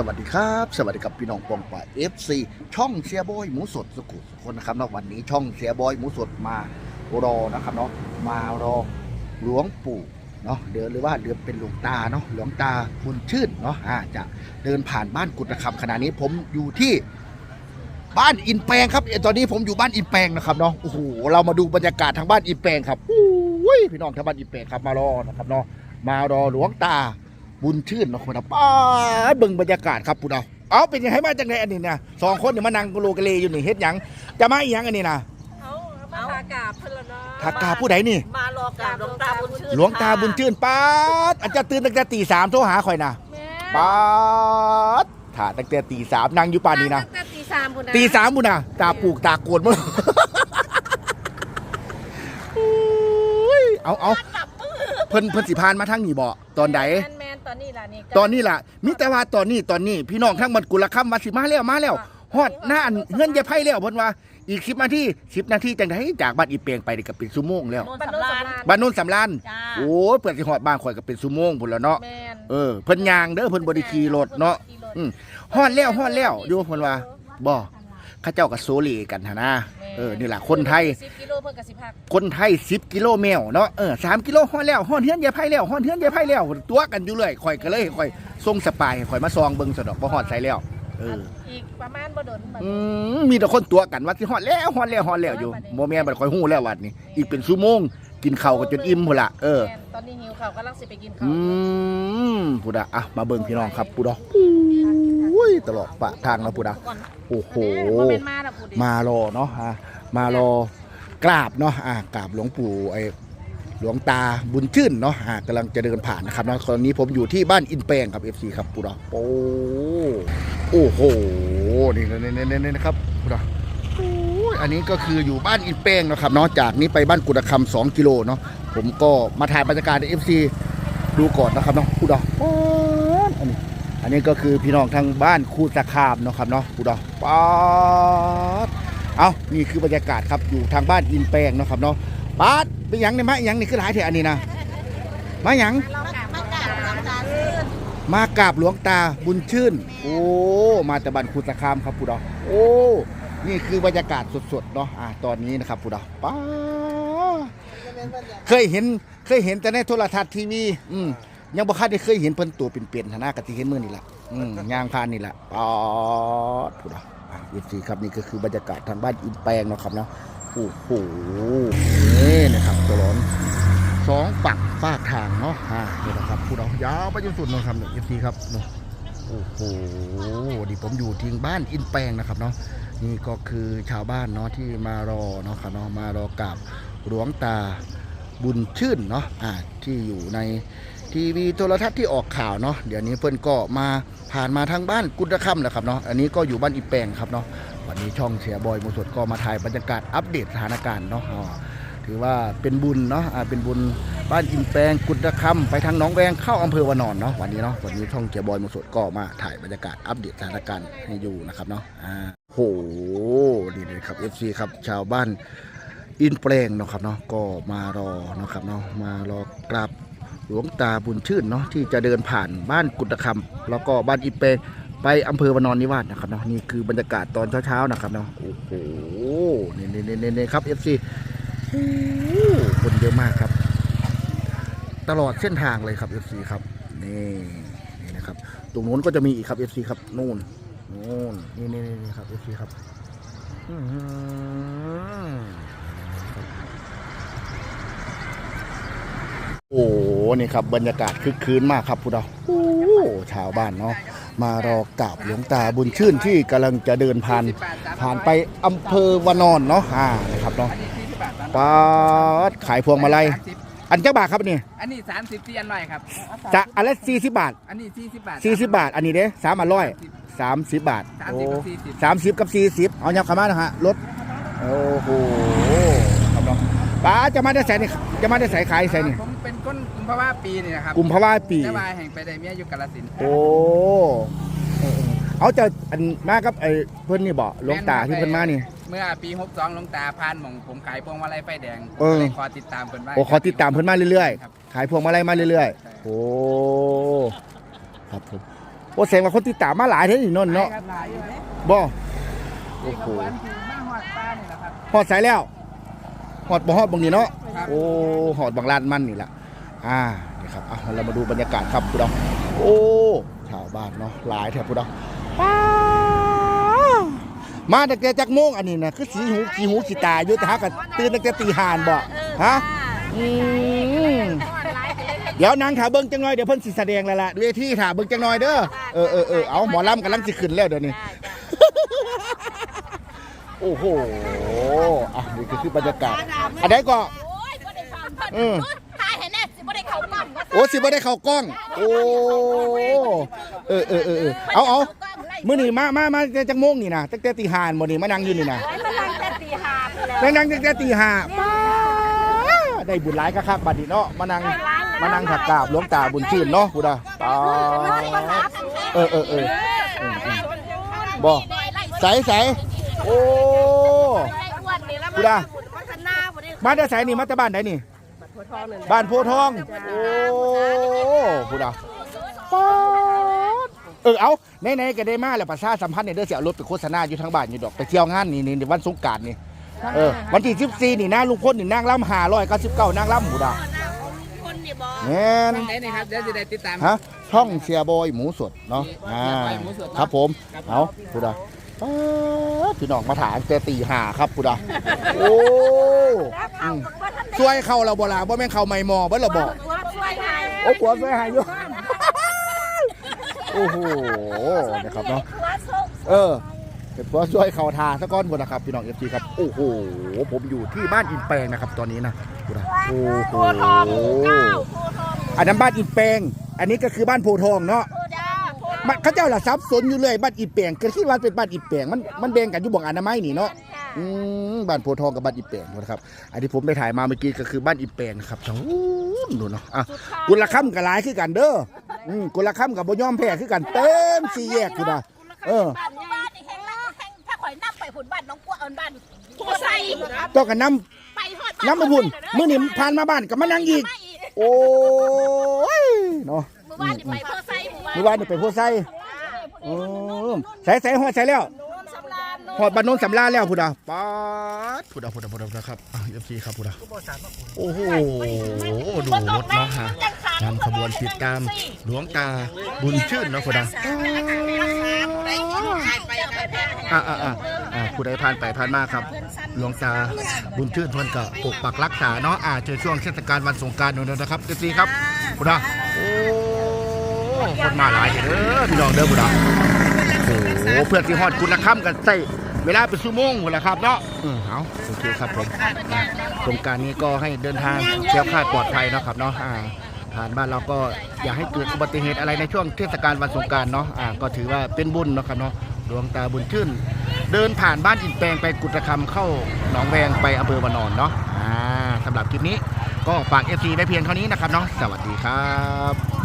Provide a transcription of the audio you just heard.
สวัสดีครับ สวัสดีกับพี่น้องปองป่า FC ช่องเชียร์บอยหมูสดสุขุมทุกคนนะครับนะวันนี้ช่องเชียร์บอยหมูสดมารอนะครับเนาะมารอหลวงปู่เนาะเดินหรือว่าเดินเป็นหลวงตาเนาะหลวงตาบุญชื่นเนาะอาจะเดินผ่านบ้านกุฎนะคำขณะนี้ผมอยู่ที่บ้านอินแปลงครับเออตอนนี้ผมอยู่บ้านอินแปลงนะครับเนาะโอ้โหเรามาดูบรรยากาศทางบ้านอินแปลงครับอุ้ยพี่น้องทางบ้านอินแปลงครับมารอนะครับเนาะมารอหลวงตา บุญชื่นเนาะคนนะป้าดเบิ่งบรรยากาศครับพูดเอาเอาเป็นยังไงมาจังไดอันนี้นะสองคนเนี่ยมานั่งกะโลกะเลอยู่นี่เฮ็ดหยังจะมาอีหยังอันนี้นะเอามาทากาบเพิ่นละเนาะทากาผู้ใดนี่มารอกราบหลวงตาบุญชื่นหลวงตาบุญชื่นป้าดอาจจะตื่นตั้งแต่ตีสามโทรหาข่อยนะแม่ป้าดถ่าตั้งแต่ตีสามนั่งอยู่ป่านนี้นะตั้งแต่ตีสามพุ่นนะตีสามบุญนะตาปูกตาโกวนมั้งอุ้ยเอาเอาเพิ่นเพิ่นสิพานมาทางนี้บ่ตอนใดแมนแมน ตอนนี้ล่ะนี่ตอนนี้ล่ะมิแต่ว่าตอนนี้ตอนนี้ พี่น้องทั้งมันกุลคำมาสิมาแล้วมาแล้วฮอดหน้าอันเงินยายไพ่แล้วเพิ่นว่าอีกสิบนาทีสิบนาทีจังไดจากบ้านอีเปียงไปนี่ก็เป็นชั่วโมงแล้วโนนสำรานบ้านโน้นสำรานจ้าโอ้ยเปิดสิฮอดบ้านข่อยก็เป็นชั่วโมงพุ่นแล้วเนาะแมนเออเพิ่นย่างเด้อเพิ่นบ่ได้ขี่รถเนาะอืมฮอดแล้วฮอดแล้วอยู่เพิ่นว่าบ่ เข้าเจ้าก็โซเลกันหั่นนะเออนี่ล่ะคนไทย สิบกิโลเพิ่นก็สิพักคนไทย 10 กิโลแมวเนาะเออ3กิโลฮอดแล้วฮอดเฮือนยายไพ่แล้วฮอดเฮือนยายไพ่แล้วตัวกันอยู่เลยข่อยก็เลยข่อยส่งสปายให้ข่อยมาซองเบิ่งซะดอกบ่ฮอดใส่แล้วเอออีกประมาณบ่โดนบัดอืมมีแต่คนตัวกันว่าสิฮอดแล้วฮอดแล้วฮอดแล้วอยู่บ่แม่นบัดข่อยฮู้แล้ววัดนี้ อีกเป็นชั่วโมงกินข้าวกันจนอิ่มพุ่นล่ะเออ แม่นตอนนี้หิวข้าวกำลังสิไปกินข้าวอืมพุดะอะ มาเบิ่งพี่น้องครับพุดะอุ้ ยตลอดปะทางนะพุดะโอ้โหบ่แม่นมาดอกพูดดิมารอเนาะอะมารอกราบเนาะอะกราบหลวงปู่ไอหลวงตาบุญชื่นเนาะอะกำลังจะเดินผ่านนะครับเนาะตอนนี้ผมอยู่ที่บ้านอินแปลงครับ FC ครับพุดะโอ้โอ้โหนี่นี่นี่นี่นะครับพุดะโอ้ยอันนี้ก็คืออยู่บ้านอินแปลงนะครับเนาะจากนี้ไปบ้านกุฎคำสองกิโลเนาะผมก็มาถ่ายบรรยากาศใน FC ดูก่อนนะครับเนาะพูดเอาป๊าดอันนี้ อันนี้ก็คือพี่น้องทางบ้านคูสะคามเนาะครับเนาะพูดอป๊าดเอานี่คือบรรยากาศครับอยู่ทางบ้านอินแปลงเนาะครับเนาะป๊าดเป็นหยังเนี่ยมะหยังนี่คือหลายเถอะอันนี้นะมาหยังมากราบหลวงตามากราบหลวงตาบุญชื่น โอ้มาจากบ้านคูสะคามครับพูดอโอ้นี่คือบรรยากาศสดๆเนาะอ่าตอนนี้นะครับพูดอป๊าดเคยเห็นเคยเห็นแต่ในโทรทัศน์ทีวีอืม ยังบ่คาดได้เคยเห็นเพิ่นตัวเป็นๆหนากะที่เห็นมื้อนี่ล่ะอืมยางผ่านนี่ล่ะปอดพูดอะยี่สี่ครับนี่ก็คือบรรยากาศทางบ้านอินแปลงเนาะครับเนาะโอ้โหนี่นะครับตัวร้อนสองฝั่งฝากทางเนาะอ่านี่นะครับพูดเอายาวไปจนสุดเนาะครับยี่สี่ครับเนาะโอ้โหนี่ผมอยู่ที่บ้านอินแปลงนะครับเนาะนี่ก็คือชาวบ้านเนาะที่มารอเนาะครับเนาะมารอกราบหลวงตาบุญชื่นเนาะอ่าที่อยู่ใน ทีวีโทรทัศน์ที่ออกข่าวเนาะเดี๋ยวนี้เพิ่อนก็มาผ่านมาทางบ้านกุฎค่ำแหละครับเนาะอันนี้ก็อยู่บ้านอีแปงครับเนาะวันนี้ช่องเสียบอยมูสดก็มาถ่ายบรรยากาศอัปเดตสถานการณ์เนาะถือว่าเป็นบุญเนาะเป็นบุญบ้านอินแปงกุฎค่ำไปทางหนองแวงเข้าอำเภอวานอนเนาะวันนี้เนาะวันนี้ช่องเสียบอยมูสดก็มาถ่ายบรรยากาศอัปเดตสถานการณ์ให้อยู่นะครับเนาะอ่าโหนี่เลยครับ FC ครับชาวบ้านอินแปลงเนาะครับเนาะก็มารอเนาะครับเนาะมารอกราบ หลวงตาบุญชื่นเนาะที่จะเดินผ่านบ้านกุฎคำแล้วก็บ้านอีเปไปอำเภอวานอนนิวาสนะครับเนาะนี่คือบรรยากาศตอนเช้าๆนะครับเนาะโอ้โหนี่นี่นี่นี่ครับเอฟซีคนเยอะมากครับ ตลอดเส้นทางเลยครับเอฟซีครับนี่นี่นะครับ ตรงนู้นก็จะมีอีกครับเอฟซีครับนู่นนู่นนี่นี่นี่ครับเอฟซีครับโอ้ นี่ครับบรรยากาศคึกคืนมากครับพุทธเราโอ้โหชาวบ้านเนาะมารอกราบหลวงตาบุญชื่นที่กำลังจะเดินผ่านผ่านไปอำเภอวานอนเนาะอ่านะครับเนาะอันนี้สี่สิบบาทครับป้าดขายพวงมาลัยสามสิบอันเจ้าบาทครับนี่อันนี้สามสิบเตียนหน่อยครับ จะอันละสี่สิบบาทอันนี้สี่สิบบาทสี่สิบบาท อันนี้เด้สามอันร้อยสามสิบบาทสามโอ้สิบกับสี่สิบสามสิบกับสี่สิบเอายับขามานะฮะรถโอ้โหครับเนาะป้าจะมาได้ใส่นี่จะมาได้ใส่ขายใส่นี่ ผมเป็นคนกุม ภาวะปีนี่นะครับกลุ่มพะว่าปีนวายแห่งไปไดเมียอยู่กาลสินธุ์โอ้เออๆเอาจะอันมากับไอ้เพิ่นนี่บ่หลวงตาที่เพิ่นมานี่ เมื่อปีหกสองลงตาพานหม่องผมขายพวงมาลัยไฟแดงเออ เลยขอติดตามเพิ่นไว้ โอ้ขอติดตามเพิ่นมาเรื่อยครับๆ ขายพวงมาลัยมาเรื่อยใช่ ๆ โอ้ ครับผม โอ้แสดงว่าคนติดตามมาหลายเท่านี้นนเนาะเนาะหลายอยู่เด้บ่โอ้นี่โหก็วันคือมาหอดปลานี่แหละครับฮอดสายแล้วฮอดบ่ฮอดบางนี้เนาะ ครับ โอ้ฮอดบางลานมันนี่แหละ อ่านี่ครับเอาเรามาดูบรรยากาศครับพี่น้องโอ้ชาวบ้านเนาะหลายแถบพี่น้องป้ามาตั้งแต่จักโมงอันนี้นะคือสีหูสีหูสีตาอยู่แต่หากันตื่นตั้งแต่ตีห้าบ่ฮะอืมเดี๋ยวนางถาเบิ้งจังหน่อยเดี๋ยวเพิ่นสิแสดงแล้วล่ะเวทีถาเบิ้งจังหน่อยเด้อเออเออเออเอาหมอลำกำลังสิขึ้นแล้วเดี๋ยวนี้โอ้โหอะนี่ก็คือบรรยากาศอันใดก็โอ้ยบ่ได้ฟังเพิ่นอื องว่าโอ้สิบ่ได้เข้ากล้อง โอ้เออเออเออเออเอาเอามื้อนี้มามามาจังโมงนี่นะตั้งแต่ตีห้าบ่นี่มานั่งอยู่นี่นะไว้มาทางแต่ตีห้าไปแล้วนั่งนั่งตั้งแต่ตีห้าป้าได้บุญหลายคักๆบัดนี้เนาะมานั่งมานั่งถักกราบหลวงตาบุญชื่นเนาะพุทธะป้าเออเออเออบ่ใสใสโอ้กูด่าพัฒนาบ่ได้มาได้ใสนี่มาแต่บ้านไหนนี่ บ้านโพธิ์ทอง โอ้พูดอะป๊าดเออเอาไหนๆก็ได้มาแล้วประชาสัมพันธ์เนี่ยเด้อสิเอารถไปโฆษณาอยู่ทางบ้านอยู่ดอกไปเที่ยวงานนี่นี่วันสงกรารนี่เออวันที่14นี่นะลุงพลนี่นางล่ำ599นางล่ำพูดอะคนนี่บ่แม่นทางไหนนี่ครับเดี๋ยวจะได้ติดตาม ฮะช่องเสียบอยหมูสดเนาะอ่าเสียบอยหมูสดเนาะครับผมเอาพูดอะป๊าดพี่น้องมาถามแต่ตีห้าครับพูดอะโอ้อืม ช่วยเข้าเราบ่ล่ะบ่แม่นเข้าไม่มอเบิ่เราบอกตัวช่วยให้โอ้ผัวช่วยหายอยู่โอ้โหนะครับเนาะตัวโซกเออเป็นผัวช่วยเข้าทาซะก่อนบ่นะครับพี่น้อง FC ครับโอ้โหผมอยู่ที่บ้านอินแปลงนะครับ ตอนนี้นะดูนะโอ้โหโพทองหมู่เก้าโพทองอันนั้นบ้านอินแปลง อันนี้ก็คือบ้านโพธิ์ทองเนาะโพดาโพมันเขาเจ้าล่ะซับสนอยู่เลยบ้านอินแปลงก็คิดว่าเป็นบ้านอินแปลงมันมันแบ่งกันอยู่บ่องอนามัยนี่เนาะ อืมบ้านโพธิ์ทองกับบ้านอิแปลงนะครับ อันที่ผมไปถ่ายมาเมื่อกี้ก็คือบ้านอิแปลงนะครับชาวดูเนาะอะกุละค่ำกับหลายคือกันเด้ออืมกุละค่ำกับบ่ยอมแพ้คือกันเต็มสี่แยกคือนะเออบ้านบ้านนี่แห้งละแห้งถ้าข่อยนับไปหุ่นบ้านน้องกัวเอิ้นบ้านโพไซต้องกันน้ไปฮอดำน้ำมาพุ่นมื้อนี้ผ่านมาบ้านกับมานั่งอีก โอ้ยเนาะหมู่บ้านนี่ไปโพไซหมู่บ้านเมื่อวานนี่ไปโพไซอืมใส่ใส่หอดใส่แล้ว หอดบ้านโน้นสำลาแล้วพุดาป๊าดพุดาพุดาพุดาพุดาครับอะเอฟซีครับพุดาโอ้โหดูรถเนาฮะนำขบวนติดตามหลวงตาบุญชื่นเนาะพุดาอ่าอ่าอ่าอ่าผู้ใดผ่านไปผ่านมาครับ หลวงตาบุญชื่นเพิ่นก็ปกปักรักษาเนาะอ่าเจอช่วงเทศกาลวันสงกรารนู่นนะครับเอฟซีครับพุดาโอ้คนมาหลายเด้อพี่น้องเด้อพุดาโอ้โหเพื่อนที่ฮอดคุณละค่ำกันใส่ เวลาเป็นชั่วโมงหมดแล้วครับเนาะอืมเอาโอเคครับผมอะสงการนี้ก็ให้เดินทางเที่ยวคาดปลอดภัยเนาะครับเนาะอ่าผ่านบ้านเราก็อย่าให้เกิดอุบัติเหตุอะไรในช่วงเทศกาลวันสงกรารเนาะอ่าก็ถือว่าเป็นบุญเนาะครับเนาะดวงตาบุญชื่น เดินผ่านบ้านอินแปลงไปกุฎคำเข้าหนองแวงไปอำเภอวานอนเนาะอ่าสำหรับคลิปนี้ก็ฝากเอฟซีได้เพียงเท่านี้นะครับเนาะสวัสดีครับ